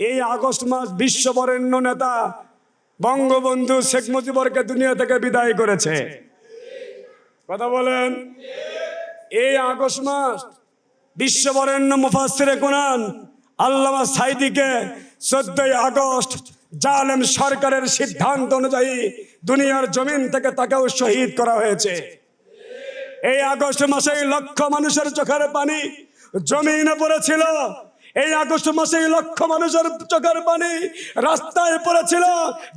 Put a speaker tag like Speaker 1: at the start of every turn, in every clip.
Speaker 1: এই আগস্ট মাস বিশ্ববরেণ্য নেতা বঙ্গবন্ধু শেখ মুজিবরকে দুনিয়া থেকে বিদায় করেছে। কথা বলেন? এই আগস্ট মাস বিশ্ববরেণ্য মুফাসিরে কোরআন আল্লামা সাইদিকে চোদ্দই আগস্ট জালেম সরকারের সিদ্ধান্ত অনুযায়ী দুনিয়ার জমিন থেকে তাকেও শহীদ করা হয়েছে। এই আগস্ট মাসে লক্ষ মানুষের চোখের পানি জমিনে পড়েছিল। এই আগস্ট মাসে লক্ষ মানুষের চোখের পানি রাস্তায় পড়েছিল।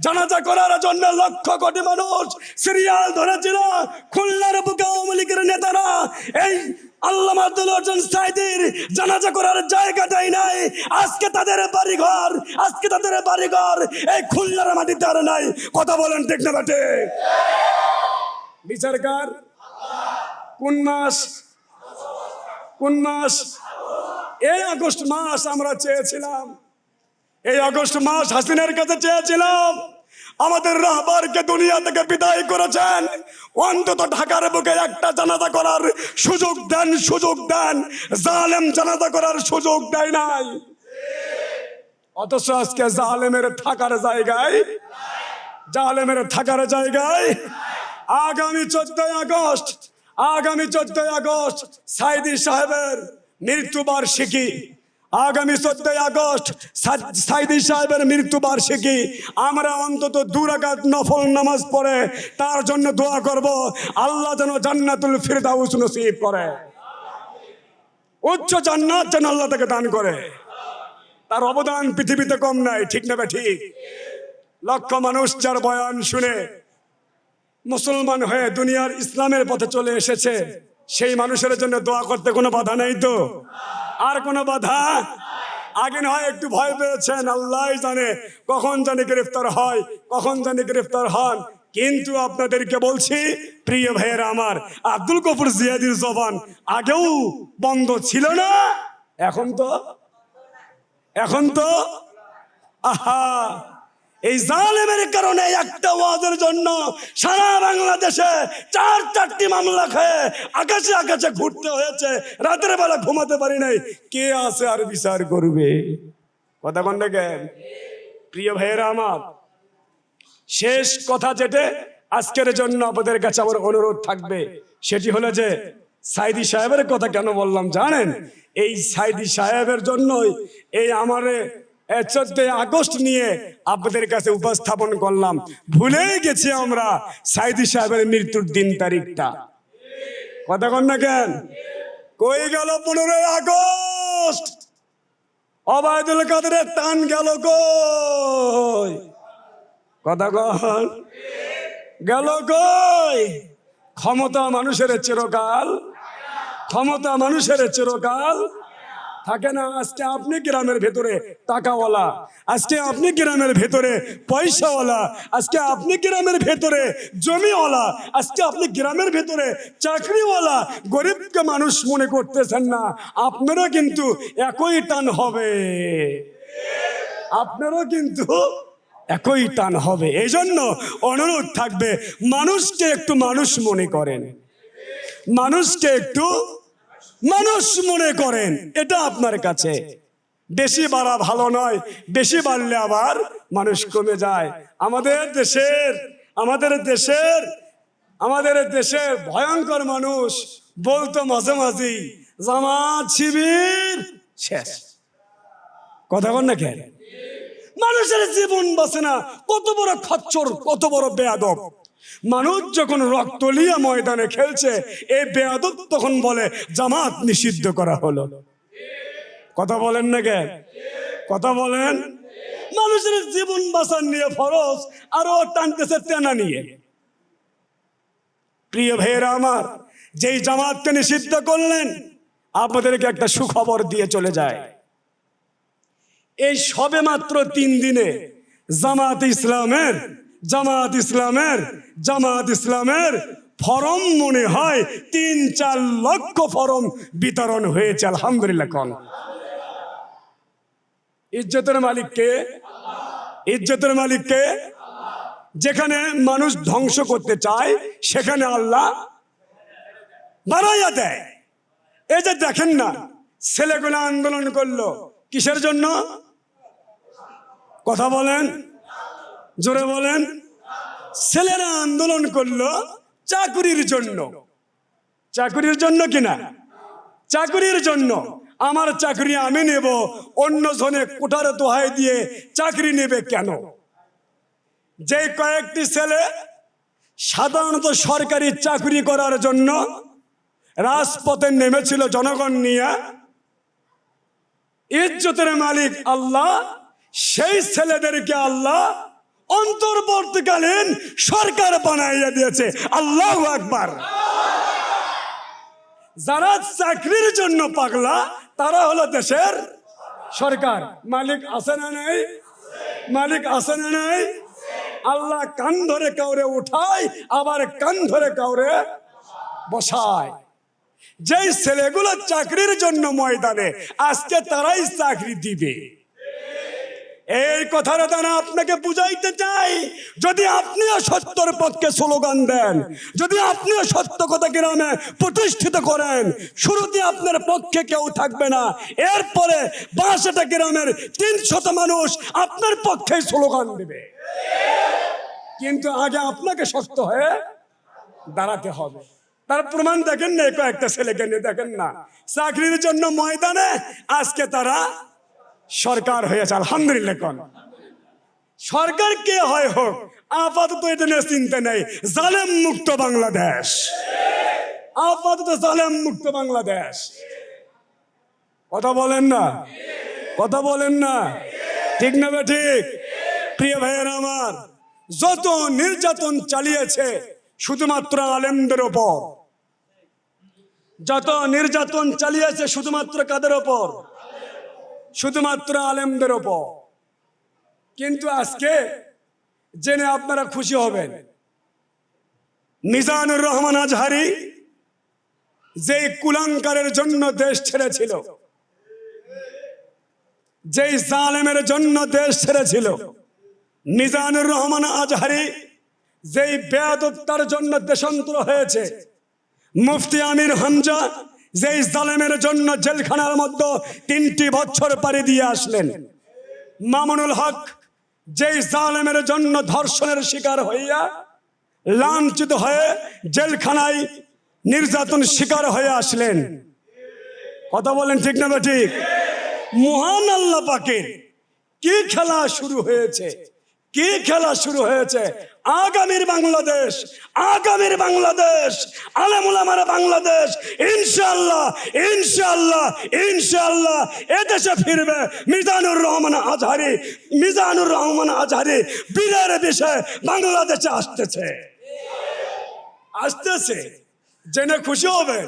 Speaker 1: জানাজা করার জন্য লক্ষ কোটি মানুষ সিরিয়াল ধরেছিল। খুলনার বুকে আওয়ামী লীগের নেতারা এই করার জায়গাটাই নাই। আজকে তাদের বাড়িঘর, আজকে তাদের বাড়িঘর এই মাটিতে আর নাই। বলেন বিচারকার, কোন মাস? কোন মাস? এই আগস্ট মাস আমরা চেয়েছিলাম। এই আগস্ট মাস হাসিনের কাছে চেয়েছিলাম। আমাদের রাহবারকে দুনিয়া থেকে বিদায় করেছেন। অন্তত ঢাকার বুকে একটা জানাজা করার সুযোগ দেন সুযোগ দেন। জালেম জানাজা করার সুযোগ দেয় নাই। অথচ আজকে জালেমের থাকার জায়গায়, জালেমের থাকার জায়গায় আগামী চোদ্দই আগস্ট, আগামী চোদ্দই আগস্ট সাইদি সাহেবের মৃত্যুবার্ষিকী। আগামী চোদ্দই আগস্ট সাইদি সাহেবের মৃত্যুবার্ষিকী। আমরা অন্তত দুরাকাত নফল নামাজ পড়ে, তার জন্য দোয়া করব, আল্লাহ যেন জান্নাতুল ফিরদাউস নসিব করে। উচ্চ জান্নাত যেন আল্লাহ তাকে দান করে। তার অবদান পৃথিবীতে কম নাই, ঠিক না ঠিক? লক্ষ মানুষ যার বয়ান শুনে মুসলমান হয়ে দুনিয়ার ইসলামের পথে চলে এসেছে। সেই মানুষের জন্য দোয়া করতে কোনো বাধা নেই তো? আর কোনো বাধা? আগে হয় একটু ভয় পেয়েছেন, আল্লাহ জানে কখন জানি গ্রেফতার হয়, কখন জানি গ্রেফতার হন। কিন্তু আপনাদেরকে বলছি, প্রিয় ভাইয়েরা আমার, আব্দুল কপুর জিয়াদির জবান আগেও বন্ধ ছিল না, এখন তো এখন তো, আহা! এই জালেমের কারণে একটা ওয়াজের জন্য সারা বাংলাদেশে চার চারটি মামলা খেয়ে আকাশে আকাশে ঘুরতে হয়েছে। রাতের বেলা ঘুমাতে পারি নাই। কে আছে আর বিচার করবে? কথা কোন দেখেন প্রিয় ভাইয়েরা আমার, শেষ কথা যেটা আজকের জন্য আপনাদের কাছে আমার অনুরোধ থাকবে, সেটি হলো যে সাইদি সাহেবের কথা কেন বললাম জানেন? এই সাইদি সাহেবের জন্যই এই আমার চোদ্দই আগস্ট নিয়ে আপনাদের কাছে উপস্থাপন করলাম। ভুলেই গেছি আমরা সাইদি সাহেবের মৃত্যুর দিন তারিখটা। কথা কন না কেন? কই গেল পনেরোই আগস্ট? অবায়দুল কাদের টান গেল কই? কথা কন? গেল কই? ক্ষমতা মানুষের চিরকাল। ক্ষমতা মানুষের চিরকাল। থাকে না? আজকে আপনি গ্রামের ভেতরে টাকাওয়ালা। আজকে আপনি গ্রামের ভেতরে পয়সাওয়ালা। আজকে আপনি গ্রামের ভেতরে জমিওয়ালা। আজকে আপনি গ্রামের ভেতরে চাকরিওয়ালা। গরিবকে মানুষ মনে করতেছেন না। আপনারা কিন্তু একই টান হবে। আপনারও কিন্তু একই টান হবে। এই জন্য অনুরোধ থাকবে, মানুষকে একটু মানুষ মনে করেন। মানুষকে একটু মানুষ মনে করেন, এটা আপনার কাছে। বেশি বাড়া ভালো নয়, বেশি বাড়লে আবার মানুষ কমে যায়। আমাদের দেশের আমাদের দেশের আমাদের দেশের ভয়ঙ্কর মানুষ বলতো মাঝে মাঝেই, জামাত শিবির শেষ। কথা বল না কেন? মানুষের জীবন বাঁচে না। কত বড় খচ্চর, কত বড় বেয়াদব। মানুষ যখন রক্ত লিয়ে ময়দানে খেলছে এই বেয়াদব তখন বলে, জামাত নিষিদ্ধ করা হলো। কথা বলেন না কেন কথা বলেন। মানুষের জীবন বাঁচান নিয়ে ফরজ, আরও টানতেছে তেনা নিয়ে। প্রিয় ভাইয়েরা আমার, যেই জামাতকে নিষিদ্ধ করলেন, আপনাদেরকে একটা সুখবর দিয়ে চলে যায়। এই সবে মাত্র তিন দিনে জামাত ইসলামের জামাত ইসলামের জামাত ইসলামের ফরম মনে হয় তিন চার লক্ষ ফরম বিতরণ হয়েছে, আলহামদুলিল্লাহ কন। ইজ্জতের মালিককে ইজ্জতের মালিককে যেখানে মানুষ ধ্বংস করতে চায়, সেখানে আল্লাহ বাড়াইয়া দেয়। এই যে দেখেন না, ছেলেগুলো আন্দোলন করল, কিসের জন্য? কথা বলেন। জোরে বলেন। ছেলেরা আন্দোলন করল চাকুরির জন্য। চাকুরির জন্য কিনা? চাকুরির জন্য। আমার চাকরি আমি নেব অন্য জনে কোঠার দোহাই দিয়ে চাকরি নেবে কেন? যে কয়েকটি ছেলে সাধারণত সরকারি চাকরি করার জন্য রাজপথে নেমেছিল জনগণ নিয়ে, ইজ্জতের মালিক আল্লাহ, সেই ছেলেদেরকে আল্লাহ অন্তর্বর্তীকালীন সরকার বানাইয়া দিয়েছে। আল্লাহ আকবার। যারা চাকরির জন্য পাগলা, তারা হলো দেশের সরকার। মালিক আছে না নাই? মালিক আছে না নাই? আল্লাহ কান ধরে কাউরে উঠায়, আবার কান ধরে কাউরে বসায়। যেই ছেলেগুলো চাকরির জন্য ময়দানে, আজকে তারাই চাকরি দিবে। এই কথাটা তারা আপনাকে বুঝাইতে চাই, যদি আপনিও সত্যর পক্ষে স্লোগান দেন, যদি আপনিও সত্য কথা গ্রামে প্রতিষ্ঠিত করেন, শুরুতে আপনার পক্ষে কেউ থাকবে না। এরপরে বাসাটা গ্রামের তিনশত মানুষ আপনার পক্ষে স্লোগান দেবে। কিন্তু আগে আপনাকে শক্ত হয়ে দাঁড়াতে হবে। তার প্রমাণ দেখেন না, কয়েকটা ছেলেকে নিয়ে দেখেন না। চাকরির জন্য ময়দানে আজকে তারা সরকার হয়েছে, আলহামদুলিল্লাহ সরকার কে হয় হোক, আপাতত এটা নিয়ে চিন্তা নেই জালেম মুক্ত বাংলাদেশ। আপাতত জালেম মুক্ত বাংলাদেশ। কথা বলেন না। কথা বলেন না। ঠিক না ঠিক? প্রিয় ভাইয়ের আমার, যত নির্যাতন চালিয়েছে, শুধুমাত্র আলেমদের ওপর। যত নির্যাতন চালিয়েছে, শুধুমাত্র কাদের ওপর? শুধুমাত্র আলেমদের ওপর। কিন্তু আজকে জেনে আপনারা খুশি হবেন, মিজানুর রহমান আজহারি যে কুলাঙ্কারের জন্য দেশ ছেড়েছিল, যেই জালেমের জন্য দেশ ছেড়েছিল, মিজানুর রহমান আজহারি যেই বেয়াদত্তার জন্য দেশান্তর হয়েছে, মুফতি আমির হামজা যেই জালেমের জন্য জেলখানার মধ্যে তিনটি বছর পাড়ি দিয়ে আসলেন। মামুনুল হক, যেই জালেমের জন্য ধর্ষণের শিকার হইয়া লাঞ্ছিত হয়ে জেলখানায় নির্যাতন শিকার হয়ে আসলেন। কথা বলেন ঠিক না ঠিক? মহান আল্লাহ পাকের কি খেলা শুরু হয়েছে? কি খেলা শুরু হয়েছে? আগামীর বাংলাদেশ আগামীর বাংলাদেশ আলেমুলামারা বাংলাদেশ ইনশাল্লাহ ইনশাল্লাহ ইনশাল্লাহ এদেশে ফিরবে মিজানুর রহমান আজহারি, মিজানুর রহমান আজহারি, বীরের বিষয়ে বাংলাদেশে আসতেছে। আসতেছে। জেনে খুশি হবেন।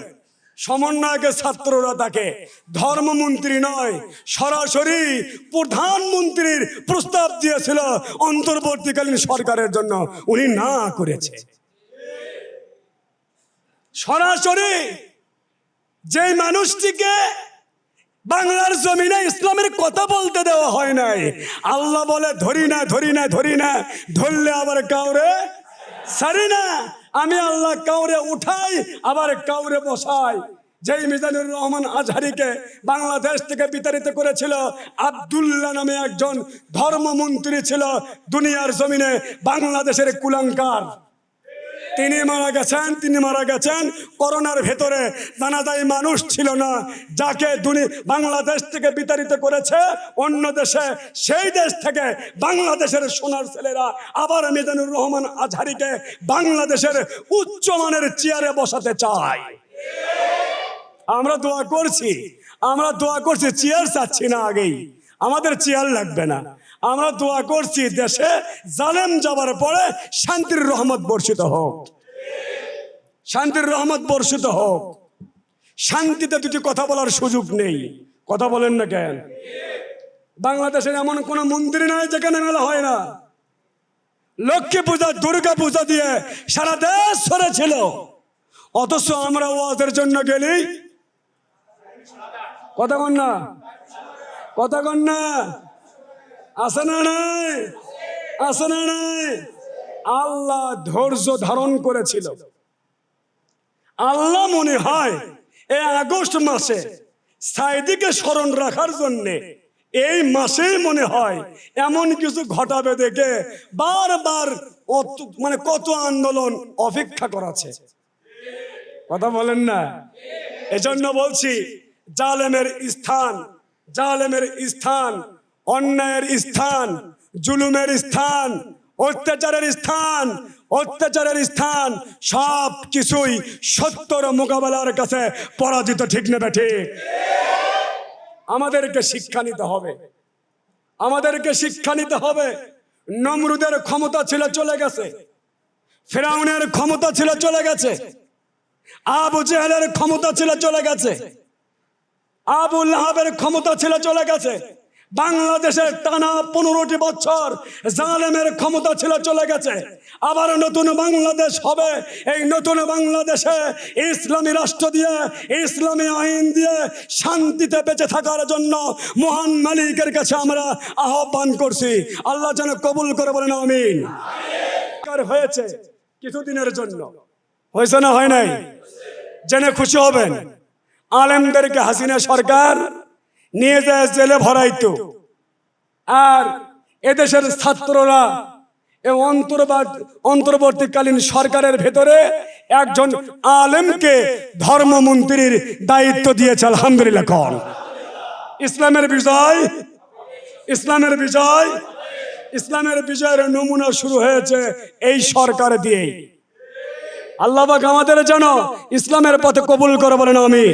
Speaker 1: সমন্বয়কের ছাত্ররা তাকে ধর্মমন্ত্রী নয়, সরাসরি প্রধানমন্ত্রীর প্রস্তাব দিয়েছিল অন্তর্বর্তীকালীন সরকারের জন্য। উনি না করেছে। সরাসরি যে মানুষটিকে বাংলার জমিনে ইসলামের কথা বলতে দেওয়া হয় নাই, আল্লাহ বলে, ধরি না ধরি না ধরি না, ধরলে আবার কাউরে সারি না। আমি আল্লাহ কাউরে উঠাই, আবার কাউরে বসাই। যেই মিজানুর রহমান আজহারিকে বাংলাদেশ থেকে বিতাড়িত করেছিল, আবদুল্লাহ নামে একজন ধর্মমন্ত্রী ছিল দুনিয়ার জমিনে বাংলাদেশের কুলাঙ্কার। তিনি মারা গেছেন, তিনি মারা গেছেন। করোনার ভেতরে জানা যায় মানুষ ছিল না। যাকে দুনি বাংলাদেশ থেকে বিতাড়িত করেছে, অন্য দেশে, সেই দেশ থেকে বাংলাদেশের সোনার ছেলেরা আবার মিজানুর রহমান আজহারিকে বাংলাদেশের উচ্চমানের চেয়ারে বসাতে চায়। আমরা দোয়া করছি, আমরা দোয়া করছি, চেয়ার চাচ্ছি না আগেই। আমাদের চেয়ার লাগবে না। আমরা দোয়া করছি দেশে জালেম যাবার পরে শান্তির রহমত বর্ষিত হোক। শান্তির রহমত বর্ষিত হোক। শান্তিতে দুটি কথা বলার সুযোগ নেই। কথা বলেন না কেন? বাংলাদেশের এমন কোন মন্দির নাই যেখানে মেলা হয় না। লক্ষ্মী পূজা, দুর্গা পূজা দিয়ে সারা দেশ সরেছিল অথচ আমরা ওয়াজের জন্য গেলি। কথা কন না। কথা কন না। আছে না নাই? আছে না নাই? আল্লাহ ধৈর্য ধারণ করেছিল। আল্লাহ মনে হয় এই আগস্ট মাসে সাইদিকে স্মরণ রাখার জন্যে এই মাসেই মনে হয় এমন কিছু ঘটাবে দেখে বারবার মানে কত আন্দোলন অপেক্ষা করাছে কথা বলেন না? এজন্য বলছি, জালেমের স্থান জালেমের স্থান অন্যায়ের স্থান, জুলুমের স্থান, অত্যাচারের স্থান অত্যাচারের স্থান সব কিছুই সত্যর মোকাবেলার কাছে পরাজিত, ঠিক নেবে ঠিক আমাদেরকে শিক্ষা নিতে হবে। আমাদেরকে শিক্ষা নিতে হবে। নমরুদের ক্ষমতা ছিল চলে গেছে। ফেরাউনের ক্ষমতা ছিল চলে গেছে। আবু জেহেলের ক্ষমতা ছিল চলে গেছে। আবু লাহাবের ক্ষমতা ছিল চলে গেছে। বাংলাদেশের টানা পনেরোটি বছর জালেমের ক্ষমতা ছিল চলে গেছে। আবার নতুন বাংলাদেশ হবে। এই নতুন বাংলাদেশে ইসলামী রাষ্ট্র দিয়ে, ইসলামী আইন দিয়ে শান্তিতে বেঁচে থাকার জন্য মহান মালিকের কাছে আমরা আহ্বান করছি। আল্লাহ যেন কবুল করে বলেন, আমিন। হয়েছে কিছুদিনের জন্য। হয়েছে না হয় নাই? জেনে খুশি হবেন। আলেমদেরকে হাসিনা সরকার নিয়ে যায় জেলে ভরাইতো। আর এদেশের ছাত্ররা অন্তর্বাদ, অন্তর্বর্তীকালীন সরকারের ভেতরে একজন আলেমকে ধর্মমন্ত্রীর দায়িত্ব দিয়েছে, আলহামদুলিল্লাহ, কন। ইসলামের বিজয় ইসলামের বিজয়, ইসলামের বিজয়ের নমুনা শুরু হয়েছে এই সরকার দিয়েই। আল্লাহ আমাদের যেন ইসলামের পথে কবুল করে বলেন আমি